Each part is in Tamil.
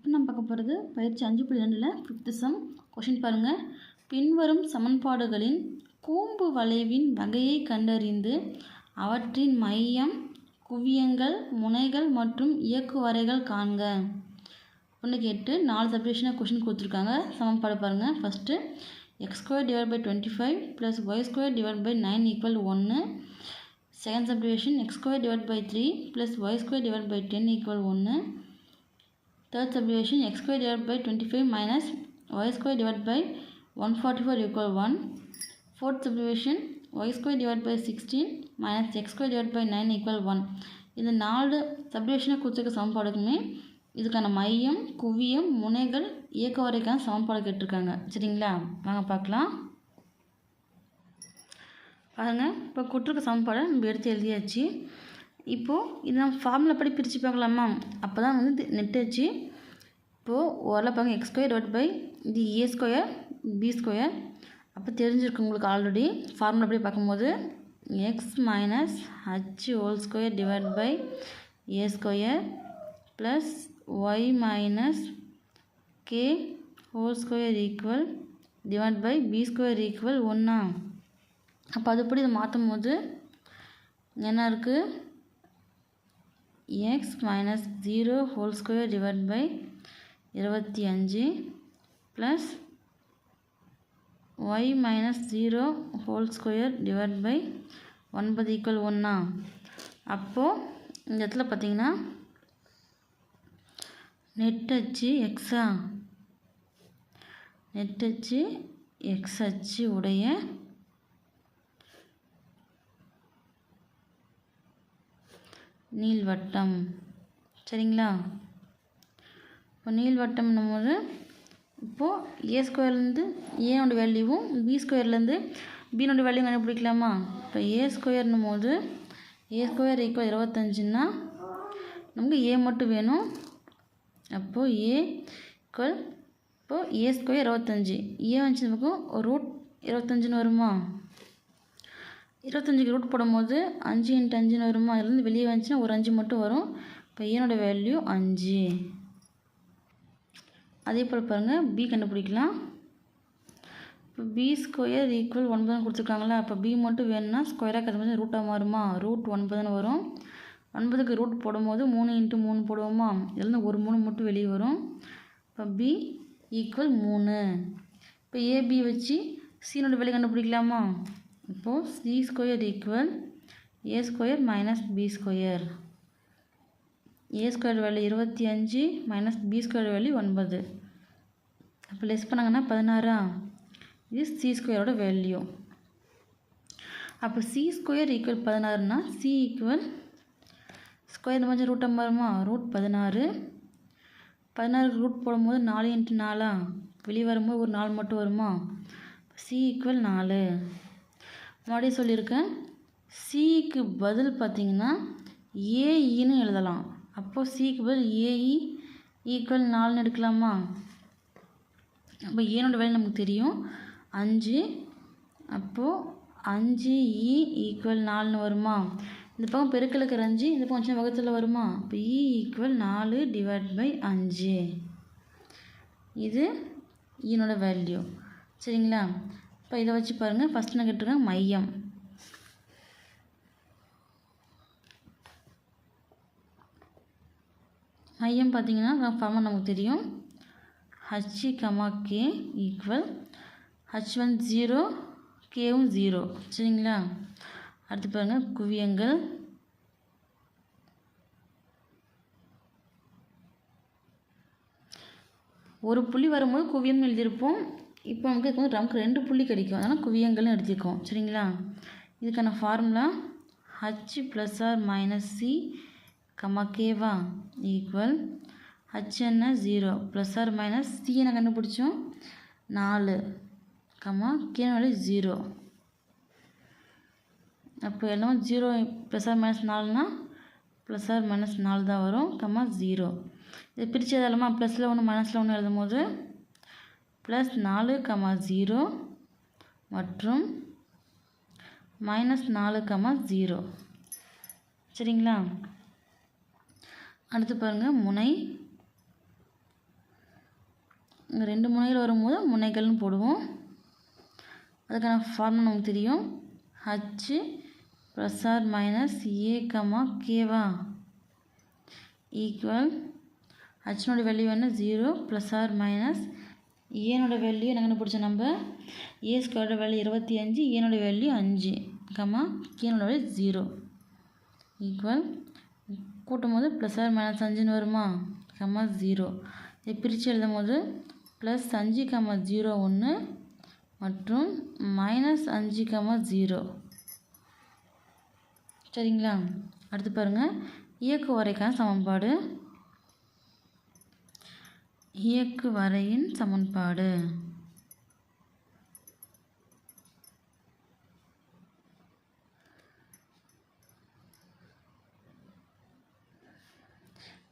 இப்போ நம்ம பார்க்க போகிறது பயிற்சி அஞ்சு புள்ளி ரெண்டில் ஃபிஃப்த்து சம் கொஷின் பாருங்கள் பின்வரும் சமன்பாடுகளின் கூம்பு வளைவின் வகையை கண்டறிந்து அவற்றின் மையம் குவியங்கள் முனைகள் மற்றும் இயக்குவரைகள் காண்க. ஒன்று கேட்டு நாலு சப்டிவிஷனாக கொஷின் கொடுத்துருக்காங்க. சமன்பாடு பாருங்கள் first x square divide by twenty five plus y square divide by nine equal ஒன்று second subdivision x square divide by three plus y square divide by ten equal ஒன்று third subdivision x square divide by twenty five minus y square divide by one forty four equal one fourth subdivision y square divide by sixteen minus x square divide by nine equal one இந்த நாலு சப்டிவிஷனை கொடுத்துருக்க சமன்பாடுக்குமே இதுக்கான மையம் குவியம் முனைகள் இயக்க வரைக்கான சமன்பாடு கேட்டிருக்காங்க. சரிங்களா? வாங்க பார்க்கலாம். பாருங்கள் இப்போ கொடுத்துருக்க சமன்பாடை நம்ம எடுத்து எழுதியாச்சு. இப்போது இது நம்ம ஃபார்முலா படி பிரித்து பார்க்கலாமா அப்போ தான் வந்து நெட் வச்சு இப்போது ஓரளவு பாருங்க எக்ஸ் ஸ்கொயர் டிவைட் பை இது ஏ ஸ்கொயர் பி ஸ்கொயர் அப்போ தெரிஞ்சிருக்கு உங்களுக்கு ஆல்ரெடி ஃபார்முலா படி பார்க்கும்போது x minus h whole square divide by a square plus y minus k whole square equal divide by b square equal ஒன்றா அப்போ அதுபடி இதை மாற்றும் போது என்ன இருக்குது x minus zero whole square divide by இருபத்தி அஞ்சு plus y minus zero whole square divide by ஒன்பது ஈக்குவல் ஒன்றா அப்போது இந்த இடத்துல பார்த்தீங்கன்னா நெட் அச்சு எக்ஸா நெட் அச்சு எக்ஸ் அச்சு உடைய நீள்வட்டம். சரிங்களா? இப்போ நீள்வட்டம்னும் போது இப்போது ஏ ஸ்கொயர்லேருந்து ஏனோட வேல்யூவும் பி ஸ்கொயர்லேருந்து பீனோட வேல்யூ கண்டுபிடிக்கலாமா? இப்போ ஏ ஸ்கொயர்னும் போது ஏ ஸ்கொயர் ஈக்குவல் இருபத்தஞ்சுன்னா நமக்கு ஏ மட்டும் வேணும். அப்போது ஏ ஈக்குவல் இப்போது ஏ ஸ்கொயர் இருபத்தஞ்சி. ஏ வந்துச்சு நமக்கு ரூட் இருபத்தஞ்சுன்னு வருமா? இருபத்தஞ்சுக்கு ரூட் போடும்போது அஞ்சு இன்ட்டு அஞ்சுன்னு வருமா? அதுலேருந்து வெளியே வந்துச்சுன்னா ஒரு அஞ்சு மட்டும் வரும். இப்போ ஏனோட வேல்யூ அஞ்சு. அதே போல் பாருங்கள் பி கண்டுபிடிக்கலாம். இப்போ பி ஸ்கொயர் ஈக்குவல் ஒன்பதுன்னு கொடுத்துருக்காங்களா அப்போ பி மட்டும் வேணும்னா ஸ்கொயராக கற்றும்போது ரூட்டாக மாறுமா? ரூட் ஒன்பதுன்னு வரும். ஒன்பதுக்கு ரூட் போடும்போது மூணு இன்ட்டு மூணு போடுவோமா? இதுலேருந்து ஒரு மூணு மட்டும் வெளியே வரும். இப்போ பி ஈக்குவல் மூணு. இப்போ ஏபி வச்சு சீனோட வெளியே கண்டுபிடிக்கலாமா? இப்போது c square equal a square minus b square a square value இருபத்தி அஞ்சு மைனஸ் பி ஸ்கொயர் வேல்யூ ஒன்பது. அப்போ லெஸ் பண்ணாங்கன்னா பதினாறா? இது சி ஸ்கொயரோட வேல்யூ அப்போ சி ஸ்கொயர் ஈக்குவல் பதினாறுனா சி ஈக்குவல் ஸ்கொயர் கொஞ்சம் ரூட்டாக மாறுமா ரூட் பதினாறு. பதினாறு ரூட் போடும்போது நாலு இன்ட்டு நாலா? வெளியே வரும்போது ஒரு நாள் மட்டும் வருமா? சி ஈக்குவல் நாலு. மறுபடியும் சொல்லியிருக்கேன். சிக்கு பதில் பார்த்தீங்கன்னா ஏஇன்னு e எழுதலாம். அப்போது சிக்கு பதில் ஏஇ ஈக்குவல் e நாலுன்னு எடுக்கலாமா? அப்போ ஏனோட வேலை நமக்கு தெரியும். அஞ்சு. அப்போது அஞ்சு e இ ஈக்குவல் நாலுன்னு வருமா? இந்த பக்கம் பெருக்கலுக்கு அஞ்சு இந்த பக்கம் சின்ன வகுத்தில் வருமா? இப்போ இ ஈக்குவல் நாலு டிவைட் பை அஞ்சு. இது ஈனோட வேல்யூ சரிங்களா? இப்போ இதை வச்சு பாருங்கள் ஃபஸ்ட் நான் கேட்டிருக்கேன் மையம். மையம் பார்த்தீங்கன்னா ஃபார்மாக நமக்கு தெரியும். H comma k equal h one zero கேவும் zero சரிங்களா? அடுத்து பாருங்கள் குவியங்கள். ஒரு புள்ளி வரும்போது குவியம் எழுதியிருப்போம். இப்போ நமக்கு வந்து நமக்கு ரெண்டு புள்ளி கிடைக்கும். அதனால் குவியங்கள்னு எடுத்துக்கோம். சரிங்களா? இதுக்கான formula h plus r minus c comma கேவா ஈக்குவல் ஹச் என்ன? Zero plus r minus c என்ன கண்டுபிடிச்சோம்? நாலு. கமா கே ஜீரோ அப்போ எல்லாம் ஜீரோ ப்ளஸ் ஆர் மைனஸ் நாலுனா ப்ளஸ் ஆர் மைனஸ் நாலு தான் வரும் கம்மா ஜீரோ இது பிரித்து எதாலுமா ப்ளஸில் ஒன்று மைனஸில் ஒன்று எழுதும் போது ப்ளஸ் நாலு கமா ஜீரோ மற்றும் மைனஸ் நாலு கமா ஜீரோ சரிங்களா? அடுத்து பாருங்கள் முனை. இங்கே ரெண்டு முனைகள் வரும்போது முனைகள்னு போடுவோம். அதுக்கான ஃபார்முலா நமக்கு தெரியும். H plus r minus a comma கேவா ஈக்குவல் ஹச்னோட வேல்யூ என்ன? ஜீரோ ப்ளஸ் ஆர் மைனஸ் ஏனோட வேல்யூ என்ன பிடிச்ச நம்ம? ஏ ஸ்கொயரோட வேல்யூ இருபத்தி அஞ்சு ஏனோட வேல்யூ அஞ்சு. கமா கேனோட வேல்யூ ஜீரோ ஈக்குவல் கூட்டும் போது ப்ளஸ் ஆர் மைனஸ் அஞ்சுன்னு வருமா? கமா ஜீரோ இதை பிரித்து எழுதும் போது ப்ளஸ் அஞ்சு கம்மா ஜீரோ ஒன்று மற்றும் மைனஸ் அஞ்சு கமா ஜீரோ சரிங்களா? அடுத்து பாருங்கள் இயக்கு வரைக்கான சமன்பாடு இயக்கு வரையின் சமன்பாடு.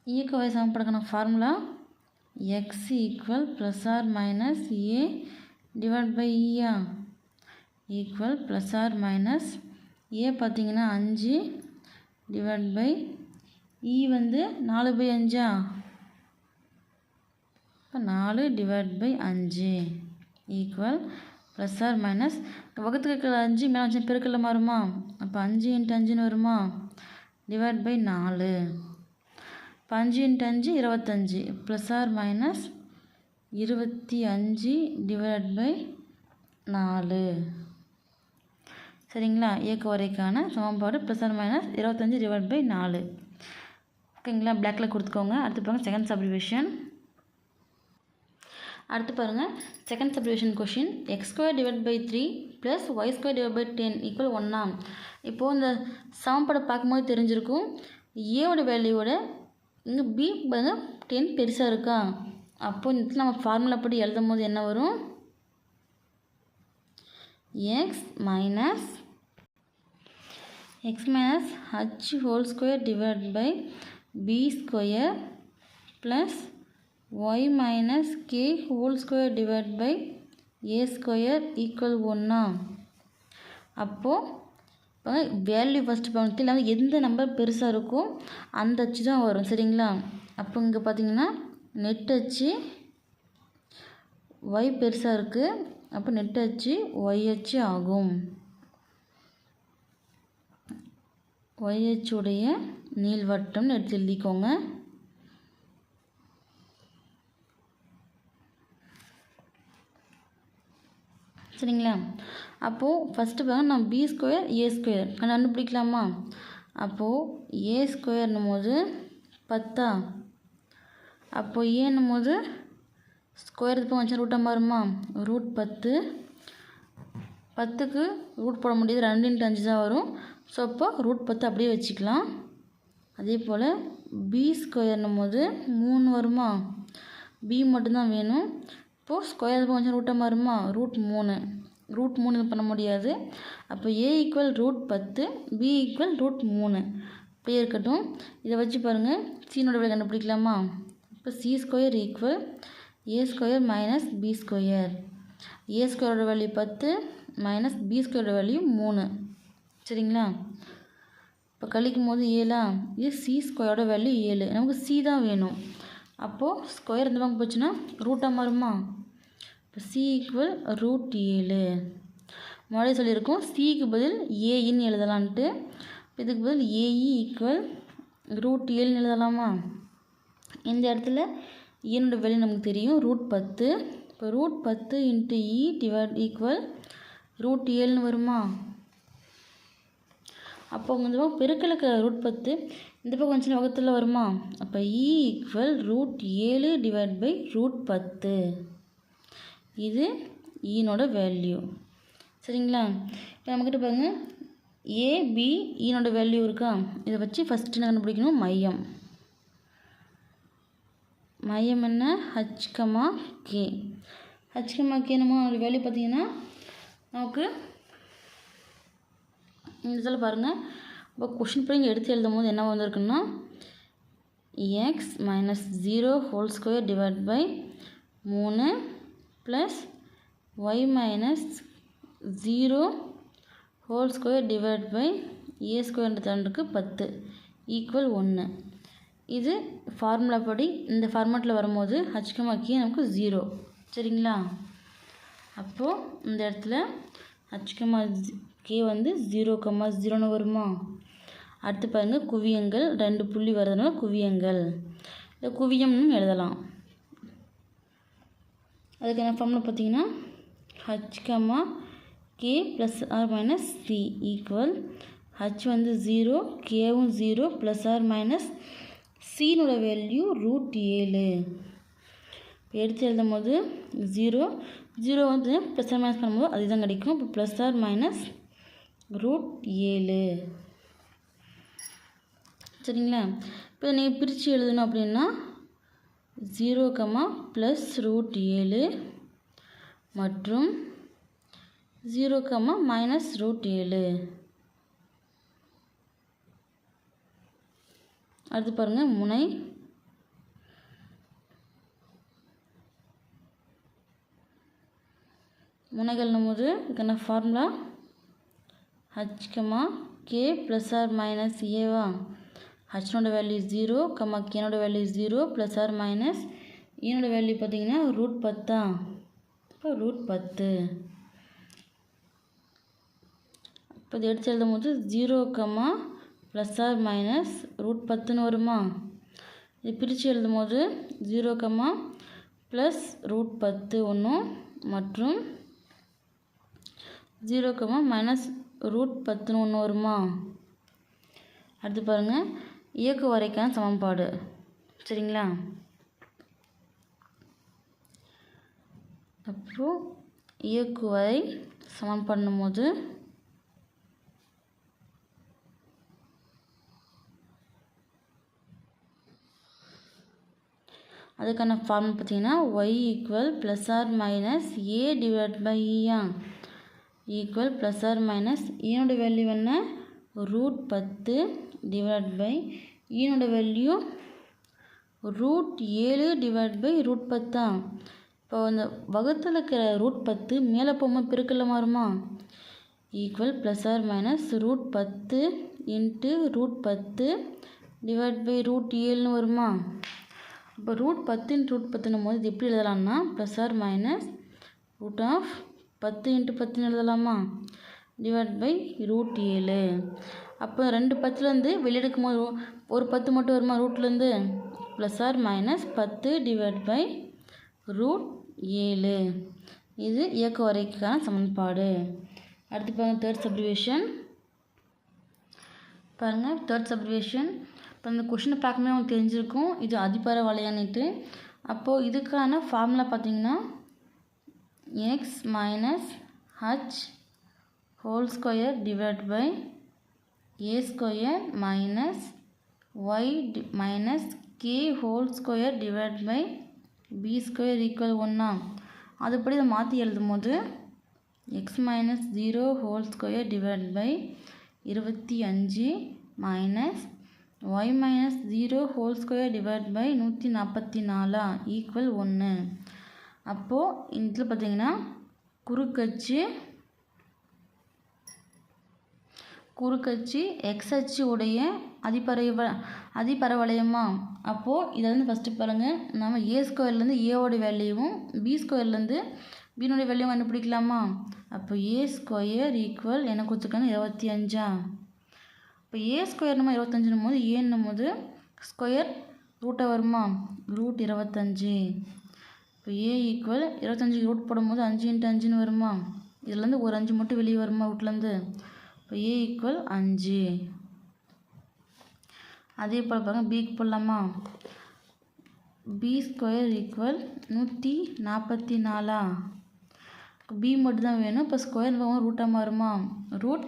இயக்கு வரை சமன்பாடுக்கான formula x equal plus r minus a divide by இயா equal plus r minus a பார்த்தீங்கன்னா அஞ்சு டிவைட் பை இ வந்து நாலு பை அஞ்சா? இப்போ நாலு டிவைட் பை அஞ்சு ஈக்குவல் ப்ளஸ் ஆர் மைனஸ் வகுத்துக்கு இருக்கிற அஞ்சு மேலே வச்சு பெருக்கல்ல மாறுமா? அப்போ அஞ்சு இன்ட்டு அஞ்சுன்னு வருமா? டிவைட் பை நாலு. இப்போ அஞ்சு இன்ட்டு அஞ்சு இருபத்தஞ்சி. ப்ளஸ் ஆர் மைனஸ் இருபத்தி அஞ்சு டிவைட் பை நாலு. சரிங்களா? இயக்க உரைக்கான சமன்பாடு ப்ளஸ் ஆர் மைனஸ் இருபத்தஞ்சி டிவைட் பை நாலு. ஓகேங்களா? பிளாக்கில் கொடுத்துக்கோங்க. அடுத்து பாருங்கள் செகண்ட் சப்ரிவேஷன் அடுத்து பாருங்கள் second subdivision question x square divide by three plus y square divide by ten equal ஒன்றா இப்போது இந்த சமன்பாடை பார்க்கும்போது தெரிஞ்சிருக்கும். ஏவோட வேல்யூவோட இங்கே பி பாருங்கள் டென் பெருசாக இருக்கா? அப்போது இந்த நம்ம ஃபார்முலா படி எழுதும் போது என்ன வரும்? X minus x minus h whole square divide by b square plus y minus k whole square divide by a square equal ஒன்றா அப்போது வேல்யூ ஃபஸ்ட்டு பாயிண்ட் இல்லாமல் எந்த நம்பர் பெருசாக இருக்கோ அந்த அச்சு தான் வரும் சரிங்களா? அப்போ இங்கே பார்த்தீங்கன்னா நெட் அச்சு ஒய் பெருசாக இருக்குது அப்போ நெட் அச்சு ஒய் அச்சு ஆகும். ஒய் அச்சுடைய நீள்வட்டம்னு எடுத்து எழுதிக்கோங்க. சரிங்களா? அப்போது ஃபஸ்ட்டு பாருங்க நான் பி ஸ்கொயர் ஏ ஸ்கொயர் கண்டுபிடிக்கலாமா? அப்போது ஏ ஸ்கொயர்னும் போது பத்தா? அப்போது ஏன்னும் போது ஸ்கொயர் இப்போ வச்சு ரூட்டாக மாறுமா? ரூட் பத்து. பத்துக்கு ரூட் போட முடியாது. ரெண்டு இன்ட்டு அஞ்சு தான் வரும். ஸோ அப்போ ரூட் பத்து அப்படியே வச்சுக்கலாம். அதே போல் பி ஸ்கொயர்னும் போது மூணு வருமா? பி மட்டும்தான் வேணும். இப்போது ஸ்கொயர் கொஞ்சம் ரூட்டாக மாறுமா ரூட் மூணு. ரூட் மூணு இது பண்ண முடியாது. அப்போ ஏ ஈக்குவல் ரூட் பத்து பி ஈக்குவல் ரூட் மூணு. இப்படியே இருக்கட்டும். இதை வச்சு பாருங்கள் சீனோட விலை கண்டுபிடிக்கலாமா? இப்போ c square equal a square minus b square a ஸ்கொயரோட வேல்யூ பத்து மைனஸ் பி ஸ்கொயரோட வேல்யூ மூணு. சரிங்களா? இப்போ கழிக்கும் போது ஏழா? இது சி ஸ்கொயரோட வேல்யூ ஏழு. நமக்கு சி தான் வேணும். அப்போது ஸ்கொயர் இந்த பக்கம் போச்சுன்னா ரூட்டாக மாறுமா இப்போ சி ஈக்குவல் ரூட் ஏழு. முன்னாடி சொல்லியிருக்கோம் சிக்கு பதில் ஏஇன்னு எழுதலான்ட்டு. இதுக்கு பதில் ஏஇ ஈக்குவல் ரூட் ஏழுன்னு எழுதலாமா? இந்த இடத்துல? ஈனோட வேல்யூ நமக்கு தெரியும் ரூட் பத்து. இப்போ ரூட் பத்து into e divide equal root ஏழுன்னு வருமா? அப்போ இந்த பக்கம் பெருக்கலுக்கு ரூட் பத்து. இந்த பக்கம் கொஞ்சம் வகத்தில் வருமா? அப்போ இ e ஈக்குவல் ரூட் ஏழு டிவைட் பை ரூட் பத்து. இது e ஈனோட வேல்யூ சரிங்களா? இப்போ நம்மக்கிட்ட பாருங்க. ஏ பி ஈனோட வேல்யூ இருக்கா? இதை வச்சு ஃபஸ்ட்டு என்ன கண்டுபிடிக்கணும்? மையம். மையம் என்ன? H comma k h comma k நம்ம வேல்யூ பார்த்தீங்கன்னா நமக்கு இந்த இதில் பாருங்கள் இப்போ கொஷின் பிள்ளைங்க எடுத்து எழுதும் போது என்ன வந்திருக்குன்னா x minus zero whole square divide by மூணு plus y minus zero whole square divide by a square தண்டுக்கு பத்து ஈக்குவல் ஒன்று இது ஃபார்முலா படி இந்த ஃபார்மேட்டில் வரும்போது ஹச்கமா கே நமக்கு ஜீரோ சரிங்களா? அப்போது இந்த இடத்துல ஹச்கமா கே வந்து ஜீரோ கம்மா ஜீரோன்னு வருமா? அடுத்து பாருங்கள் குவியங்கள் ரெண்டு புள்ளி வர்றதுனால குவியங்கள். இந்த குவியம்னு எழுதலாம். அதுக்கு என்ன ஃபார்முலா பார்த்தீங்கன்னா h comma k plus r minus c equal h வந்து ஜீரோ கேவும் ஜீரோ ப்ளஸ் ஆர் மைனஸ் சீனோட வேல்யூ ரூட் ஏழு. இப்போ எடுத்து எழுதும் போது ஜீரோ ஜீரோ வந்து ப்ளஸ் ஆர் மைனஸ் பண்ணும்போது அதுதான் கிடைக்கும். இப்போ ப்ளஸ் ஆர் மைனஸ் ரூட் ஏழு. சரிங்களா? இப்போ நீங்கள் பிரித்து எழுதணும் அப்படின்னா ஜீரோ கமா ப்ளஸ் ரூட் ஏழு மற்றும் ஜீரோ கமா மைனஸ் ரூட் ஏழு. அடுத்து பாருங்கள் முனை. முனைகள் போது இதுக்கான formula h comma k plus r minus ஏவா ஹச்னோட value zero comma கேனோட value zero plus r minus ஈனோட value பார்த்தீங்கன்னா ரூட் பத்தா இப்போ ரூட் பத்து. இப்போ இது எடுத்து எழுதும் போது zero comma plus r minus root பத்துன்னு வருமா? இது பிரித்து எழுதும் போது ஜீரோ கமா ப்ளஸ் ரூட் பத்து ஒன்றும் மற்றும் ஜீரோ கமா மைனஸ் ரூட் பத்துன்னு ஒன்று வருமா? அடுத்து பாருங்கள் இயக்கு வரைக்கான சமன்பாடு. சரிங்களா? அப்புறம் இயக்குவரை சமன் பண்ணும்போது அதுக்கான ஃபார்முலா பார்த்தீங்கன்னா y equal plus r minus a divide by இயா equal plus R minus ஏனோட வேல்யூ என்ன? ரூட் பத்து டிவைட் பை ஈனோட வேல்யூ ரூட் ஏழு டிவைட் பை ரூட் பத்தா? இப்போ அந்த வகுத்தில் இருக்கிற ரூட் பத்து மேலே போகும்போது பெருக்கல்ல மாறுமா? Equal plus r minus root பத்து இன்ட்டு ரூட் பத்து டிவைட் பை ரூட் ஏழுன்னு வருமா? இப்போ ரூட் பத்துன்னு ரூட் பத்துன்னும் போது இது எப்படி எழுதலாம்னா plus r minus root of பத்து இன்ட்டு பத்துன்னு எழுதலாமா? டிவைட் பை ரூட் ஏழு. அப்போ ரெண்டு பத்துலேருந்து வெளியே எடுக்கும்போது ஒரு பத்து மட்டும் வருமா? ரூட்லேருந்து ப்ளஸ் ஆர் மைனஸ் பத்து டிவைட் பை ரூட் ஏழு. இது இயக்க வரைக்கான சமன்பாடு. அடுத்து பாருங்கள் தேர்ட் சப்டிவிஷன் பாருங்கள் தேர்ட் சப்டிவிஷன் இப்போ இந்த கொஷினை பார்க்கும்போது உங்களுக்கு தெரிஞ்சிருக்கும். இது அதிபர வலையானிட்டு அப்போது இதுக்கான ஃபார்முலா பார்த்தீங்கன்னா x minus h whole square divide by a square minus y minus k whole square divide by b square equal ஒன்றா அதுபடி இதை மாற்றி எழுதும் போது x minus zero whole square divide by இருபத்தி அஞ்சு minus y minus zero whole square divide by நூற்றி நாற்பத்தி நாலா? ஈக்குவல் ஒன்று அப்போது இதில் பார்த்தீங்கன்னா குறுக்கச்சு குறுக்கச்சு எக்ஸ் அச்சு உடைய அதிபரவ அதிபரவளையமா? அப்போது இதை வந்து ஃபஸ்ட்டு பாருங்கள் நம்ம ஏ ஸ்கொயர்லேருந்து ஏவோட வேல்யூவும் பி ஸ்கொயர்லேருந்து பீனுடைய வேல்யூவும் கண்டுபிடிக்கலாமா? அப்போ ஏ ஸ்கொயர் ஈக்குவல் என்ன கொடுத்துருக்காங்க இருபத்தி அஞ்சா? இப்போ ஏ ஸ்கொயர் நம்ம இருபத்தஞ்சுன்னும் போது ஏன்னும் போது ஸ்கொயர் ரூட்டை வருமா? ரூட் இருபத்தஞ்சி இப்போ ஏ ஈக்குவல் இருபத்தஞ்சுக்கு ரூட் போடும்போது அஞ்சு இன்ட்டு அஞ்சுன்னு வருமா? இதுலேருந்து ஒரு அஞ்சு மட்டும் வெளியே வருமா ரூட்லேருந்து இப்போ ஏ ஈக்குவல் அஞ்சு. அதே போல் பாருங்கள் பிக்கு போடலாமா? பி ஸ்கொயர் ஈக்குவல் நூற்றி நாற்பத்தி நாலா பி மட்டும் தான் வேணும் இப்போ ஸ்கொயர் ரூட்டாக மாறுமா ரூட்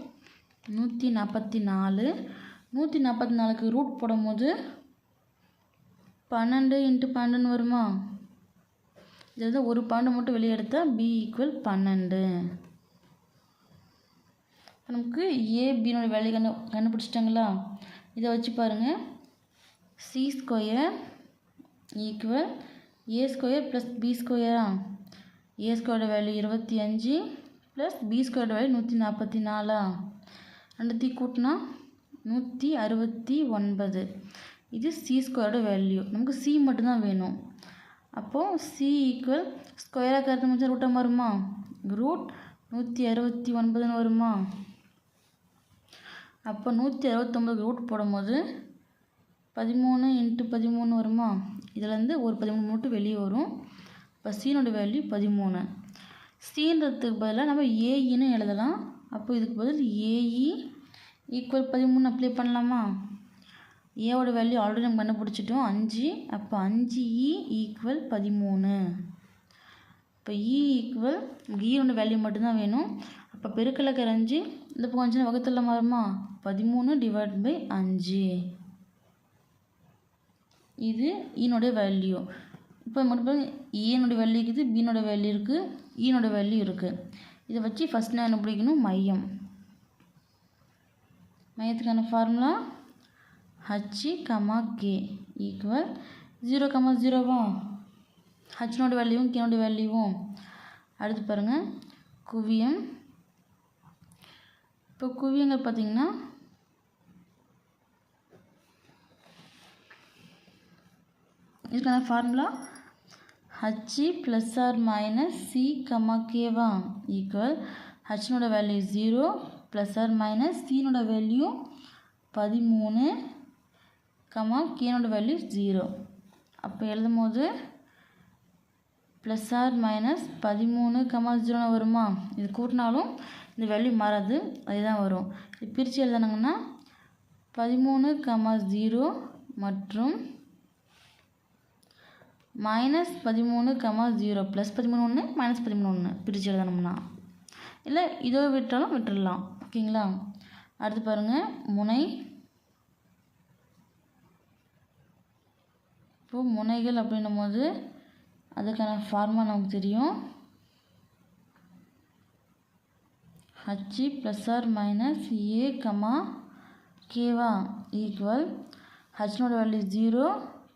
நூற்றி நாற்பத்தி நாலு நூற்றி நாற்பத்தி நாலுக்கு ரூட் போடும்போது பன்னெண்டு இன்ட்டு பன்னெண்டுன்னு வருமா? இதில் ஒரு பன்னெண்டு மட்டும் வெளியே எடுத்தால் பி ஈக்குவல் பன்னெண்டு. நமக்கு ஏ வேலையை வேல்யூ கண்டு கண்டுபிடிச்சிட்டாங்களா? இதை வச்சு பாருங்கள் c square equal a square plus b ஸ்கொயரா a ஸ்கொயரோட வேல்யூ இருபத்தி அஞ்சு ப்ளஸ் பி ஸ்கொயரோட வேல்யூ நூற்றி நாற்பத்தி நாலா ரெண்டுத்தையும் கூட்டினா நூற்றி அறுபத்தி ஒன்பது. இது சி ஸ்கொயரோட வேல்யூ. நமக்கு சி மட்டும்தான் வேணும். அப்போது சி ஈக்குவல் ஸ்கொயராக கருத்து முடிஞ்சால் ரூட்டாக வருமா ரூட் நூற்றி அறுபத்தி ஒன்பதுன்னு வருமா? அப்போ நூற்றி அறுபத்தொம்பது ரூட் போடும்போது பதிமூணு இன்ட்டு பதிமூணு வருமா? இதுலேருந்து ஒரு பதிமூணு மட்டும் வெளியே வரும். இப்போ சீனோட வேல்யூ பதிமூணு. சீன்றதுக்கு பதிலாக நம்ம ஏஇன்னு எழுதலாம். அப்போ இதுக்கு பதில் ஏஇ ஈக்குவல் பதிமூணு அப்ளை பண்ணலாமா? ஏவோட வேல்யூ ஆல்ரெடி நம்ம கண்டுபிடிச்சிட்டோம். அஞ்சு. அப்போ அஞ்சு e இ ஈக்குவல் பதிமூணு. இப்போ இ ஈக்குவல் ஈரோட வேல்யூ மட்டும்தான் வேணும். அப்போ பெருக்கலக்கர் அஞ்சு இந்த பக்கம் அஞ்சு வகுத்தில் மாறுமா? பதிமூணு டிவைட் பை அஞ்சு. இது e ஈனுடைய வேல்யூ இப்போ மட்டும் ஏனுடைய e வேல்யூ இருக்குது பீனோட வேல்யூ இருக்குது e ஈனோட வேல்யூ இருக்குது இதை வச்சு ஃபஸ்ட் நான் என்ன பிடிக்கணும்? மையம். மையத்துக்கான formula h comma k equal zero comma ஜீரோவா ஹச்சினோட வேல்யூவும் கேனோட வேல்யூவும் அடுத்து பாருங்கள் குவியம் இப்போ குவியங்கள் பார்த்திங்கன்னா இதுக்கான formula h plus or minus c comma கேவா equal ஹச்னோட value zero plus or minus சீனோட value பதிமூணு கமா கேனோட வேல்யூ ஜீரோ அப்போ எழுதும் போது ப்ளஸ் ஆர் மைனஸ் பதிமூணு கமா ஜீரோன்னு வருமா? இது கூட்டினாலும் இந்த வேல்யூ மாறாது அதுதான் வரும். இது பிரித்து எழுதுனாங்கன்னா பதிமூணு கமா ஜீரோ மற்றும் மைனஸ் பதிமூணு கமா ஜீரோ ப்ளஸ் பதிமூணு ஒன்று மைனஸ் பதிமூணு ஒன்று பிரித்து எழுதணும்னா. இல்லை இதோ விட்டாலும் விட்டுடலாம் ஓகேங்களா? அடுத்து பாருங்கள் முனை. இப்போது முனைகள் அப்படின்னும் போது அதுக்கான ஃபார்மாக நமக்கு தெரியும். H plus or minus a comma கேவா equal ஹச்னோட value zero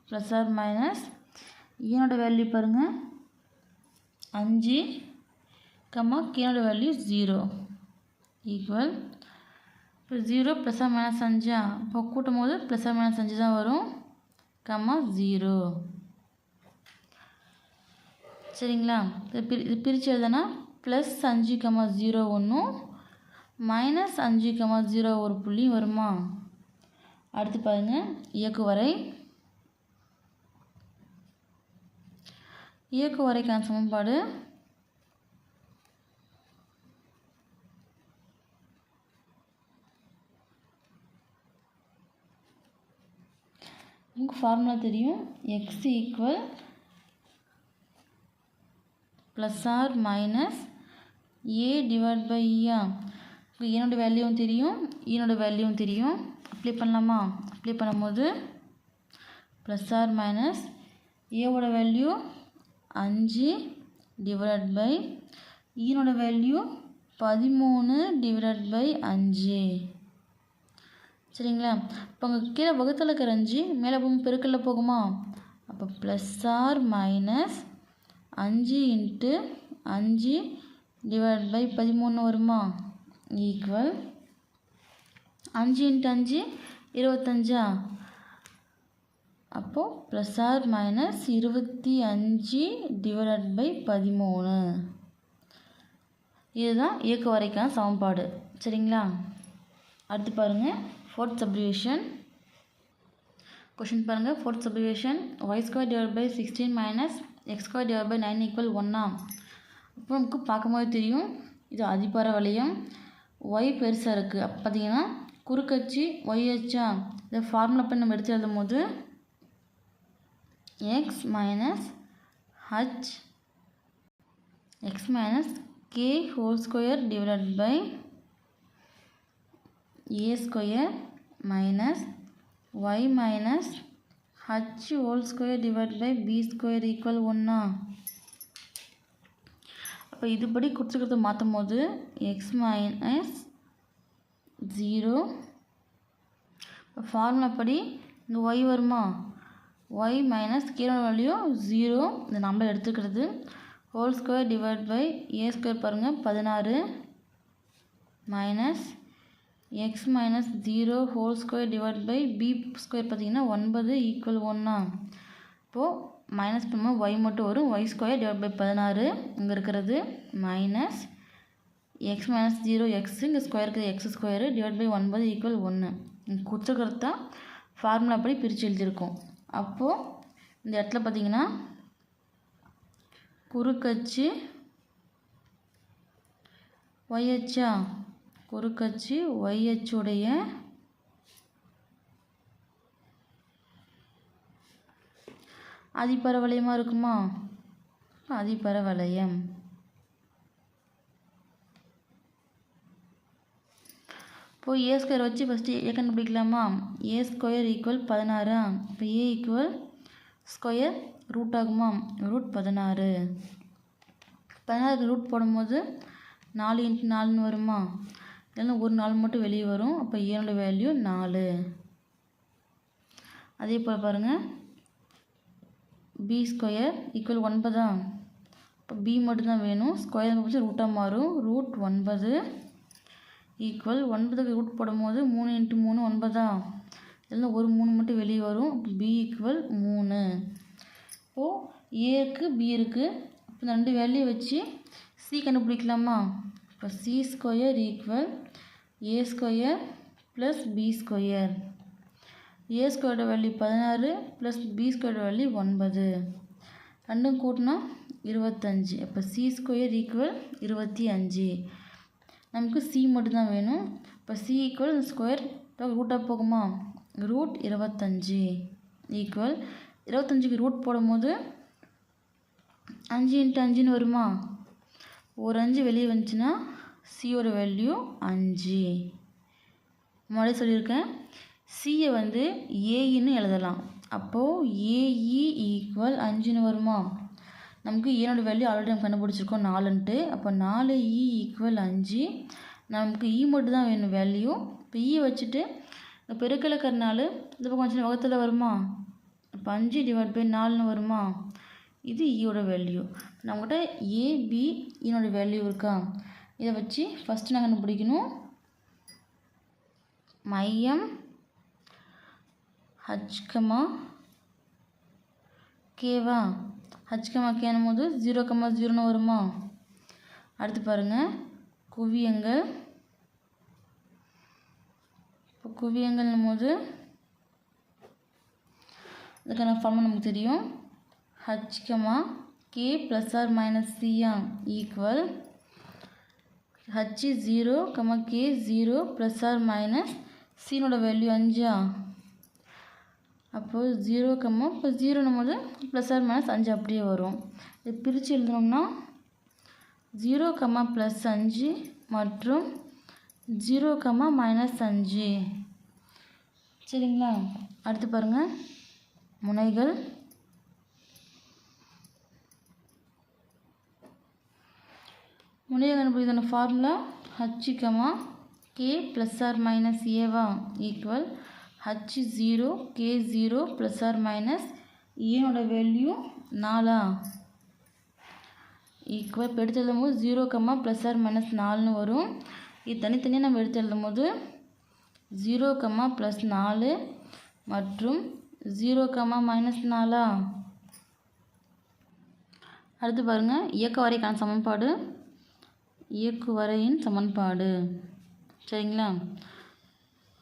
plus or minus ஏனோட value பாருங்கள் அஞ்சு கமா கேனோட வேல்யூ ஜீரோ ஈக்குவல் இப்போ ஜீரோ ப்ளஸ் ஆர் மைனஸ் அஞ்சா? இப்போ கூட்டும் போது ப்ளஸ் ஆர் மைனஸ் அஞ்சு தான் வரும். கமா ஜீரோ சரிங்களா? இது பிரி இது பிரித்து எழுதுனா ப்ளஸ் அஞ்சு கமா ஜீரோ ஒன்றும் மைனஸ் அஞ்சு கமா ஜீரோ ஒரு புள்ளி வருமா? அடுத்து பாருங்கள் இயக்குவரை இயக்குவரைக்கான சமன்பாடு. உங்களுக்கு ஃபார்முலா தெரியும். X equal plus or minus a divide by இயா என்னோட வேல்யூவும் தெரியும் ஈனோட வேல்யூவும் தெரியும். அப்ளை பண்ணலாமா? அப்ளை பண்ணும்போது ப்ளஸ் ஆர் மைனஸ் ஏவோட வேல்யூ அஞ்சு டிவைட் பை ஈனோட வேல்யூ பதிமூணு டிவைட் பை அஞ்சு. சரிங்களா? இப்போ உங்கள் கீழே வகுத்தில் இருக்கிற அஞ்சு மேலே போகும் பெருக்கல்ல போகுமா? அப்போ ப்ளஸ் ஆர் மைனஸ் அஞ்சு இன்ட்டு அஞ்சு டிவைட் பை பதிமூணு வருமா? ஈக்குவல் அஞ்சு இன்ட்டு அஞ்சு இருபத்தஞ்சா? அப்போது ப்ளஸ் ஆர் மைனஸ் இருபத்தி அஞ்சு டிவைட் பை பதிமூணு. இதுதான் இயக்க வரைக்கான சமன்பாடு. சரிங்களா? அடுத்து பாருங்கள் ஃபோர்த் சப்ரிவேஷன் கொஷின் பாருங்கள் fourth subdivision y square divide by sixteen minus x square divide by nine equal ஒன்னா அப்புறம் நமக்கு பார்க்கும்போது தெரியும். இது அதிபர வளையம். ஒய் பெருசாக இருக்குது அப்போ பார்த்தீங்கன்னா குறுக்கச்சு ஒய் அச்சா? இதை ஃபார்முலா பண்ணி நம்ம எடுத்து எழுதும் போது x minus h x minus k whole square divided by a square minus y minus h whole square divide by b square equal ஒன்றா அப்போ இதுபடி கொடுத்துருக்கிறத மாற்றும் போது எக்ஸ் மைனஸ் ஜீரோ ஃபார்முலா படி இங்கே ஒய் வருமா? ஒய் மைனஸ் கீழே வேல்யூ ஜீரோ இந்த நம்பர் எடுத்துக்கிறது. Whole square divide by a square பாருங்கள் பதினாறு minus x minus zero whole square divide by b square பார்த்தீங்கன்னா ஒன்பது ஈக்குவல் ஒன்றா இப்போது மைனஸ் பண்ணும்போது ஒய் மட்டும் வரும். ஒய் ஸ்கொயர் டிவைட் பை பதினாறு இங்கே இருக்கிறது. Minus x minus zero x இங்கே ஸ்கொயர் இருக்குது. எக்ஸ் ஸ்கொயரு டிவைட் பை ஒன்பது ஈக்குவல் ஒன்று இங்கே கொடுத்துருக்கிறது தான் ஃபார்முலா படி பிரித்து எழுதியிருக்கோம். அப்போது இந்த இடத்துல பார்த்தீங்கன்னா குறுக்கச்சு ஒய்ஹெச்சா குறுக்கச்சு ஒய்ஹெச்சுடைய அதிபரவளையமாக இருக்குமா? அதிபரவளையம் இப்போ ஏ ஸ்கொயர் வச்சு ஃபஸ்ட்டு ஏ கண்டுபிடிக்கலாமா? ஏ ஸ்கொயர் ஈக்குவல் பதினாறா? இப்போ ஏ ஈக்குவல் ஸ்கொயர் ரூட் ஆகுமா? ரூட் பதினாறு. பதினாறுக்கு ரூட் போடும்போது நாலு இன்ட்டு நாலுன்னு வருமா? இல்லைன்னா ஒரு நாள் மட்டும் வெளியே வரும். அப்போ ஏனோட வேல்யூ நாலு. அதே போல் பாருங்கள் பி ஸ்கொயர் ஈக்குவல் ஒன்பதா? இப்போ பி மட்டும்தான் வேணும். ஸ்கொயர் பிடிச்சி ரூட்டாக மாறும். ரூட் ஒன்பது ஈக்குவல் ஒன்பதுக்கு ரூட் போடும்போது மூணு இன்ட்டு மூணு ஒன்பதா? இல்லைன்னா ஒரு மூணு மட்டும் வெளியே வரும். பி ஈக்குவல் மூணு. இப்போது ஏக்கு பி இருக்குது இப்போ ரெண்டு வேல்யூ வச்சு சி கண்டுபிடிக்கலாமா? இப்போ c square equal a square plus b square a ஸ்கொயரோட வேல்யூ பதினாறு ப்ளஸ் பி ஸ்கொயரோட வேல்யூ ஒன்பது. ரெண்டும் கூட்டினா இருபத்தஞ்சி. அப்போ சி ஸ்கொயர் ஈக்குவல் இருபத்தி அஞ்சு. நமக்கு சி மட்டும்தான் வேணும். இப்போ சி ஈக்குவல் ஸ்கொயர் ரூட்டாக போகுமா? ரூட் இருபத்தஞ்சி ஈக்குவல் இருபத்தஞ்சிக்கு ரூட் போடும்போது அஞ்சு இன்ட்டு அஞ்சுன்னு வருமா? ஒரு அஞ்சு வெளியே வந்துச்சுன்னா சியோட வேல்யூ அஞ்சு. முன்னாடி சொல்லியிருக்கேன். சியை வந்து ஏஇன்னு எழுதலாம். அப்போது ஏஇ ஈக்குவல் அஞ்சுன்னு வருமா? நமக்கு ஏனோட வேல்யூ ஆல்ரெடி நம்ம கண்டுபிடிச்சிருக்கோம் நாலுன்ட்டு. அப்போ நாலு e இ ஈக்குவல் அஞ்சு. நமக்கு e இ மட்டும் தான் வேணும் வேல்யூ இப்போ இ வச்சுட்டு இந்த பெருக்கலக்கறனால இந்த பக்கம் வச்சு வகத்தில் வருமா? இப்போ அஞ்சு டிவைட் பை நாலுன்னு வருமா? இது ஈயோட வேல்யூ நம்மகிட்ட ஏபி ஈனோட வேல்யூ இருக்கா? இதை வச்சு ஃபஸ்ட்டு நாங்கள் கண்டுபிடிக்கணும்? மையம் ஹச்கமா கேவா ஹச்கமா கேனும் போது ஜீரோ கம்மா ஜீரோன்னு வருமா அடுத்து பாருங்கள் குவியங்கள் இப்போ குவியங்கள்னும் போது அதுக்கான ஃபார்முலா நமக்கு தெரியும் h comma k plus or minus chia equal h zero comma k zero plus or minus சீனோட value அஞ்சா அப்போது ஜீரோ கம்மா இப்போ ஜீரோ போது ப்ளஸ் ஆர் மைனஸ் அஞ்சு அப்படியே வரும். இது பிரித்து எழுதணும்னா ஜீரோ கம்மா ப்ளஸ் அஞ்சு மற்றும் ஜீரோ கம்மா மைனஸ் அஞ்சு. சரிங்களா? அடுத்து பாருங்கள் முனைகள். முனையை கண்டுபிடிக்கான formula h comma k plus or minus Eva equal h zero k zero plus or minus ஏனோட value நாலா? ஈக்குவல் இப்போ எடுத்து எழுதும் போது zero comma plus or minus நாலுன்னு வரும். இது தனித்தனியாக நம்ம எடுத்து எழுதும் போது ஜீரோ கம்மா ப்ளஸ் நாலு மற்றும் ஜீரோ கம்மா மைனஸ் நாலா? அடுத்து பாருங்கள் இயக்க வரைக்கான சமன்பாடு இயக்குவரையின் சமன்பாடு. சரிங்களா?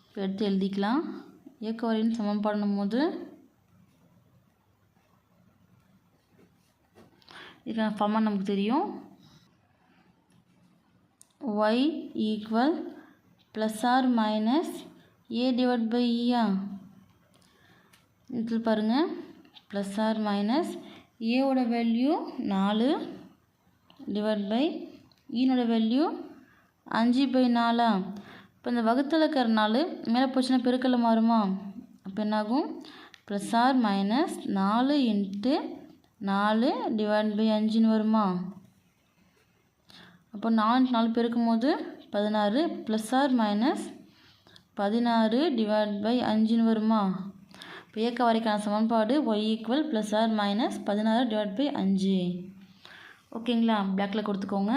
இப்போ எடுத்து எழுதிக்கலாம். இயக்குவரையின் சமம் போது இதுக்கான ஃபார்மாக நமக்கு தெரியும். Y equal plus or minus a divide by இயா இதில் பாருங்கள் ப்ளஸ் ஆர் மைனஸ் ஏவோட வேல்யூ நாலு டிவைட் பை ஈனோட வேல்யூ அஞ்சு பை நாலா? இப்போ இந்த வகுத்தில் இருக்கிறனால மேலே போச்சுன்னா பெருக்கல்ல மாறுமா? அப்போ என்னாகும்? ப்ளஸ் ஆர் மைனஸ் நாலு இன்ட்டு நாலு டிவைட் பை அஞ்சுன்னு வருமா? அப்போ நாலு நாலு பெருக்கும் போது பதினாறு ப்ளஸ் ஆர் மைனஸ் பதினாறு டிவைட் பை அஞ்சுன்னு வருமா? இப்போ இயக்க வரைக்கான சமன்பாடு y equal plus or minus பதினாறு டிவைட் பை அஞ்சு. ஓகேங்களா பிளாக்கில் கொடுத்துக்கோங்க.